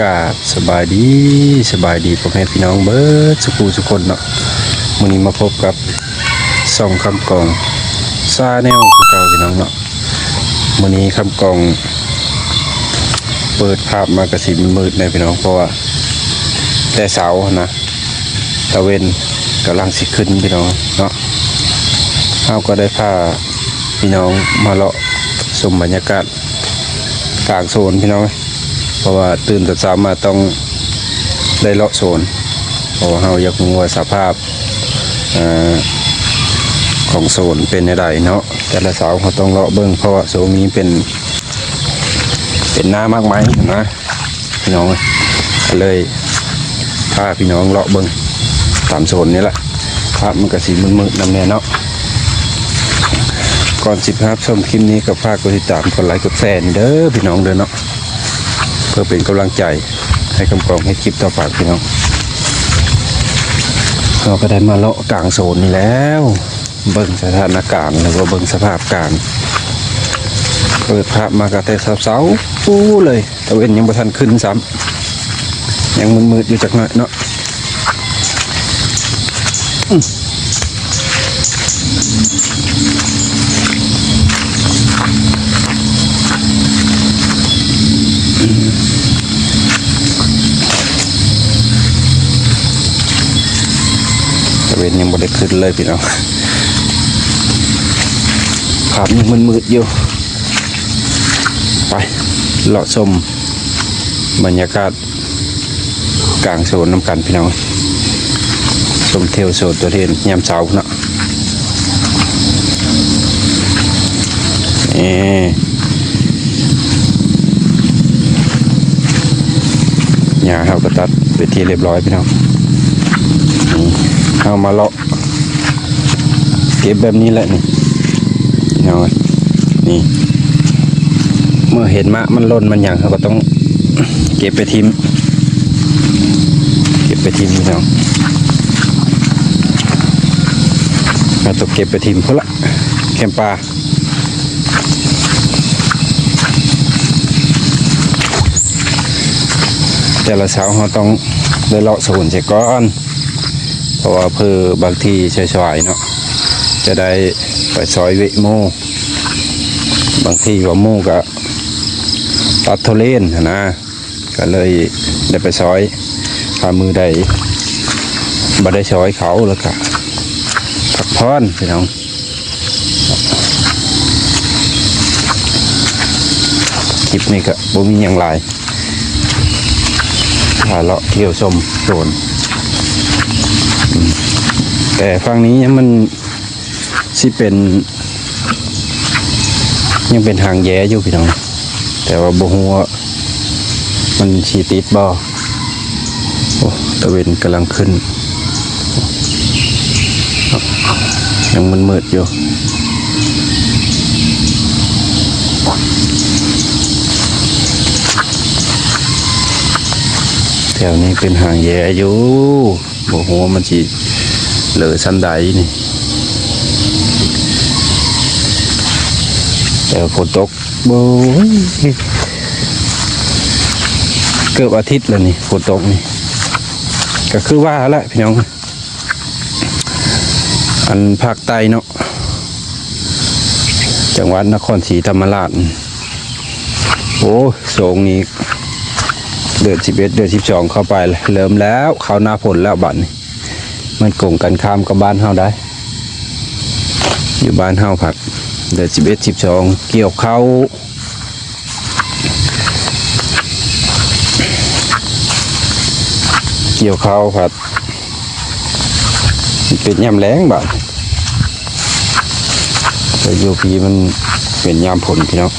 กาบสบายดีสบายดีพ่อแม่พี่น้องเบิร์ดสุกูสุคนเนาะมื้อนี้มาพบกับส่องคำกองซาแนวคือเก่าพี่น้องเนาะมื้อนี้คำกอง เปิดภาพมากระสีมืดในพี่น้องเพราะว่าแต่เสานะตะเวนกำลังสิขึ้นพี่น้องเนาะเฮาก็ได้พาพี่น้องมาเลาะชมบรรยากาศกลางโซนพี่น้อง เพราะว่าตื่นแต่เช้ามาต้องได้เลาะโซนเพราะว่าเราอยากรู้ว่าสภาพอของโซนเป็นยังไงเนาะแต่ละเสาเขาต้องเลาะเบิ้งเพราะว่าโซนนี้เป็นเป็นหน้ามากไหมนะพี่น้องก็เลยพาพี่น้องเลาะเบิ้งตามโซนนี้แหละภาพมันก็สีมืดๆนำแน่เนาะก่อนสิภาพชมคลิปนี้ก็ฝากกดติดตามกดไลค์กดแชร์นี่เด้อพี่น้องเด้อเนาะ พื่อเป็นกำลังใจให้กำกองให้คลิปต่อไปพี่น้องเราก็ได้มาเลาะกลางโซนนี่แล้ว เบิ่งสถานการณ์แล้วก็เบิ่งสภาพการเปิดภาพมากระแต่เสาๆปูเลยตะเวนยังบ่ทันขึ้นซ้ำยังมืดๆอยู่จักหน่อยเนาะ เวนยังบ่ได้ขึ้นเลยพี่น้องภาพยังมืดๆอยู่ ไปเลาะชมบรรยากาศกลางโซนน้ำกันพี่น้องชมเที่ยวโซนตัวเทนยามเช้าเนาะนี่หญ้าเขาก็ตัดไปที่เรียบร้อยพี่น้อง เอามาเลาะเก็บแบบนี้แหละนี่พี่น้องนี่ เมื่อเห็นมะมันล่นมันอย่างเขาก็ต้องเก็บไปทิมเก็บไปทิมพี่น้องเราต้องเก็บไปทิ้มพุ่นละแคมปลาแต่ละเช้าเราต้องได้เลาะสวนเสียก่อน เพราะว่าเพื่อบางทีช่วยๆเนาะจะได้ไปซอยเวโมบางทีว่าโมก็ตัดโทเลนนะก็เลยได้ไปซอยพามือได้บ่ได้ซอยเขาแล้วก็พักพอนพี่น้องคลิปนี้ก็บ่มีอย่างไรพาเลาะเที่ยวชมโซน แต่ฝั่งนี้ยังมันสิเป็น ยังเป็นทางแย้อยู่พี่น้อง แต่ว่าบ่ฮู้ว่ามันชีติดบ่โอ้ตะเวนกำลังขึ้น ยังมันมืดอยู่แถวนี้เป็นหางแย่อยู่บ่ฮู้ว่ามันสิ เหลือสันใดนี่ แต่ฝนตกโอ้ยเกือบอาทิตย์แล้วนี่ฝนตกนี่ก็คือว่าละพี่น้อง อันภาคใต้เนาะจังหวัดนครศรีธรรมราชโอ้สงนี้เดือนสิบเอ็ดเดือนสิบสองเข้าไปแล้วเริ่มแล้วเขาหน้าฝนแล้วบัดนี้ มันโกงกันข้ามกับบ้านเฮาได้ อยู่บ้านเฮาผัดเดือนสิบเอ็ดสิบสองเกี่ยวเข้าเกี่ยวข้าวผัดเป็นยามแรงบ่แต่โยพีมันเป็นยามผลพี่น้อง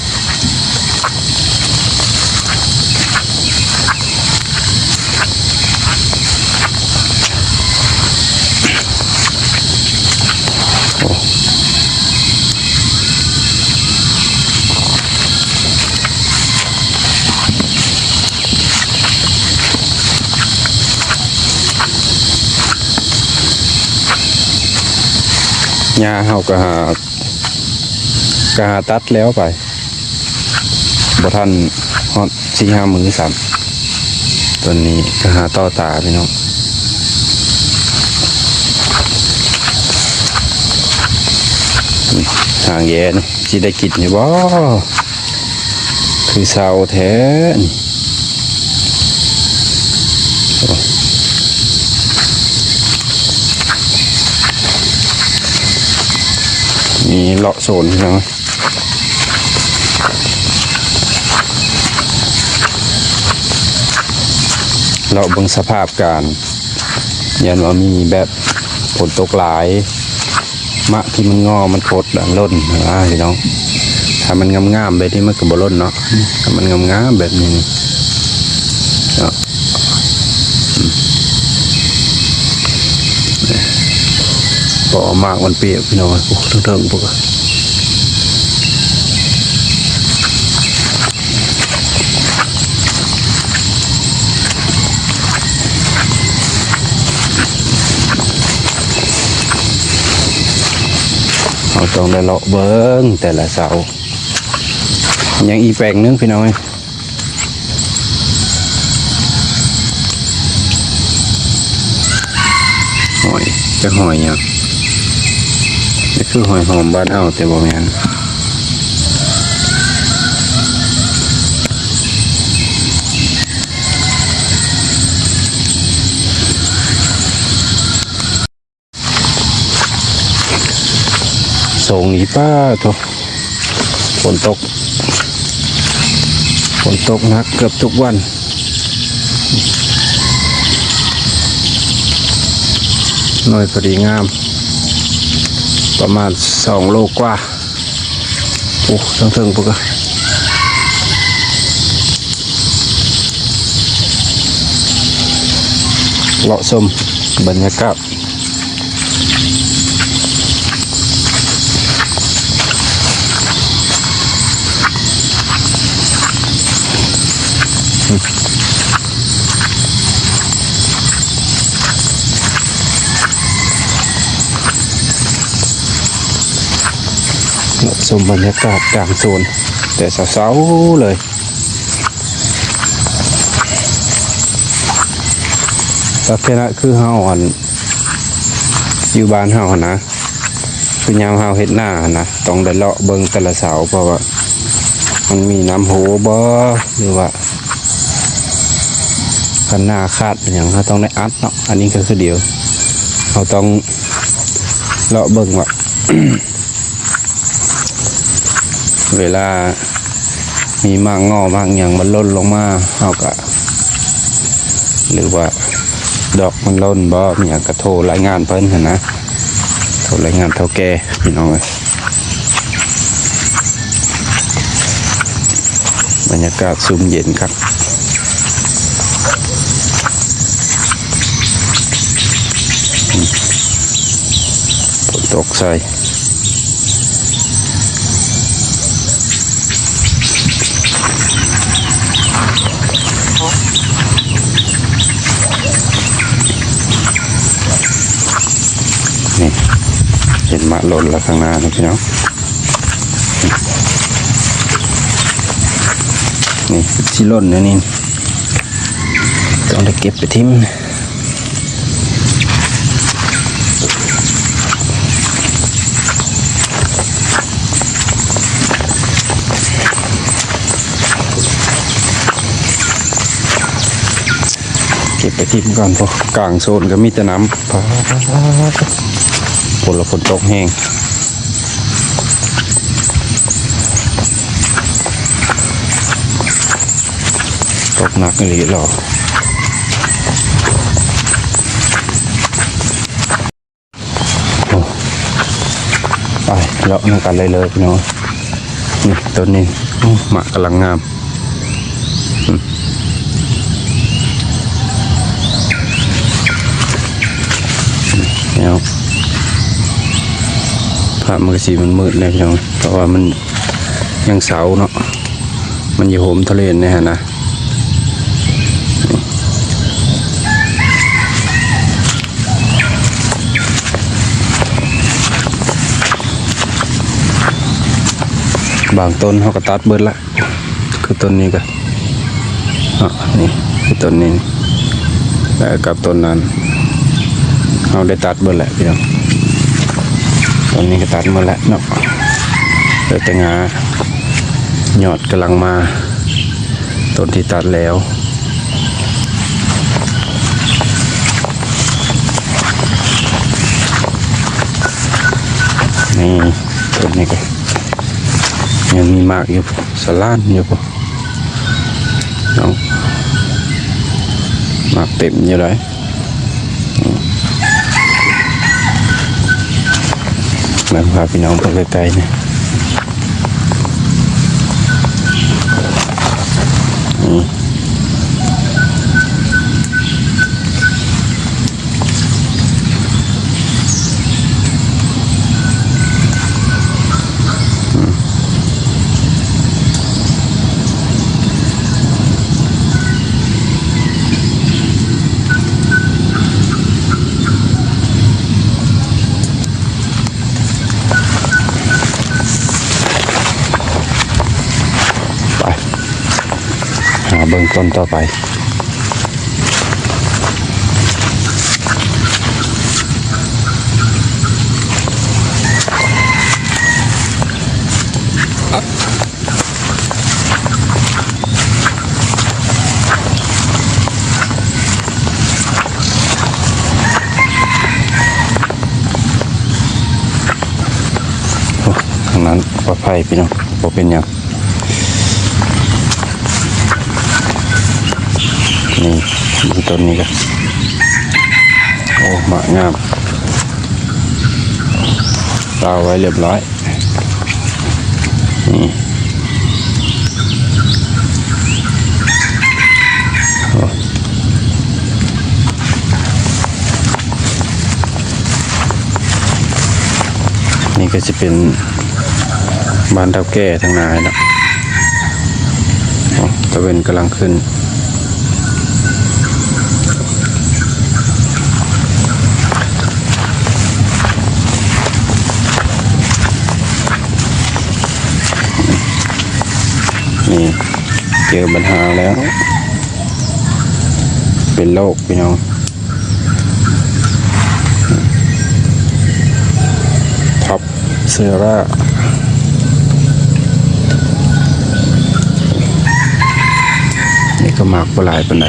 หญ้าเฮาก็หาก็หาตัดแล้วไปบ่ทันฮอดสี่ห้ามือสามต้นนี้ก็หาต่อตาพี่น้องทางแย่นี่สิได้กินอยู่บ่คือเศร้าแท้นี่โอ้ มีเลาะโซนพี่น้องเราเบิ่งสภาพการยันว่ามีแบบฝนตกหลาย มะที่มันงอมันพดอะล่นอ่าพี่น้อง ถ้ามันงามๆแบบนี้มันก็บ่ล่นเนาะถ้ามันงามๆแบบนี้เนาะอืม ปอมากมันเปียกพี่น้องโอ้เทิงพวกเราต้องได้เลาะเบิ้งแต่ละเสายังอีแปลงนึงพี่น้องเอ้ยหอยจะหอยยัง นี่คือหอยหอมบ้านเฮาแต่บ่แม่นส่งอีป้าโทฝนตกฝนตกนักเกือบทุกวันหน่อยพอดีงาม ประมาณสองโลกว่าโอ้ทั้งเทิงพวกเลาะชมบรรยากาศ ชมบรรยากาศกลางโซน แต่เสาๆเลยลักษณะคือเฮาอันอยู่บ้านเฮาหันนะคือยามเฮาเฮ็ดหน้าหันนะต้องได้เลาะเบิ่งแต่ละเสาเพราะว่า มันมีน้ำโหบ่หรือว่ากันหน้าคาดเป็นหยังเราต้องได้อัดเนาะอันนี้ก็คือเดียวเราต้องเลาะเบิ่งว่า เวลามีมากงอมากอย่างมันล่นลงมาเฮาก็หรือว่าดอกมันล่นบ่มีอย่างกระโทรรายงานเพิ่นหั่นนะโทรรายงานเท่าแก่พี่น้องเอ้ยบรรยากาศซุ่มเย็นครับฝนตกใส่ เห็นมะหล่นแล้วข้างหน้านี่พี่น้องนี่ชิล่นนะนี่ต้องได้เก็บไปทิ้มเก็บไปทิ้มก่อนพวกกลางโซนก็มีแต่น้ำ พาฝนละฝนตกแห้งตกหนักเลยหรอไปเลาะกันเลยเลยพี่น้องนี่ต้นนี้หมากกำลังงามอืมนี่ เอาภาพมันก็สีมันมืดเลยพี่น้องเพราะว่ามันยังเสาเนาะมันอยู่โหมทะเลนี่ยนะบางต้นเขาก็ตัดเบิดละ คือต้นนี้ก็อะนี่คือต้นนี้แล้วกับต้นนั้นเราได้ตัดเบิดแหละพี่น้อง ต้นนี้ก็ตัดหมดแล้วเนาะเหลยแต่งาหยอดกำลังมาต้นที่ตัดแล้วนี่ต้นนี้ก็ยังมีมากอยู่สลานอยู่ปะน้องมากเต็มอยู่เลย มาพาพี่น้องไปไกลๆเนี่ ต้นต่อไป นั้นปลอดภัยพี่น้องบ่เป็นหยัง นี่มีต้นนี้กันโอ้หมากงามตาไว้เรียบร้อยนี่นี่ก็จะเป็นบ้านเท่าแก่ทางนายนะโอ้ตะเวนกำลังขึ้น เจอปัญหาแล้ว เป็นโรคพี่น้องท็อปเซรานี่ก็มากปลายปันได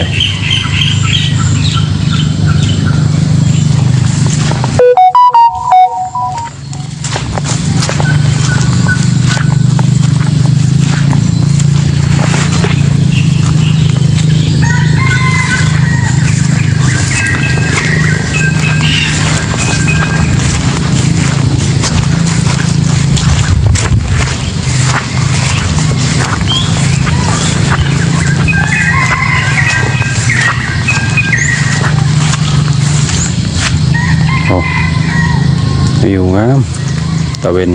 วิวงามตะเวน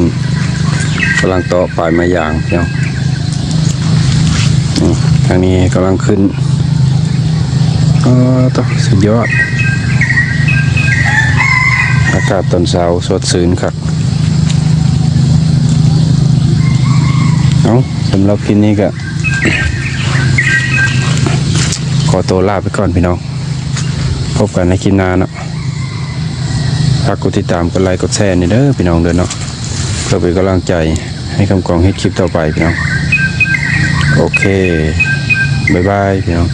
กำลังต่อปลายไม้ยางพี่น้องนี่ทางนี้กำลังขึ้นอ๋อต่อสุดยอด อากาศตอนเช้าสดชื่นครับเอาสำหรับคลิปนี้ก็ขอตัวลาไปก่อนพี่น้อง พบกันในคลิปหน้าเนาะ ฝากกดติดตามกดไลค์กดแชร์นี่เด้อพี่น้องเด้อเนาะเพื่อเป็นกำลังใจให้คำกองให้คลิปต่อไปพี่น้องโอเคบ๊ายบายพี่น้อง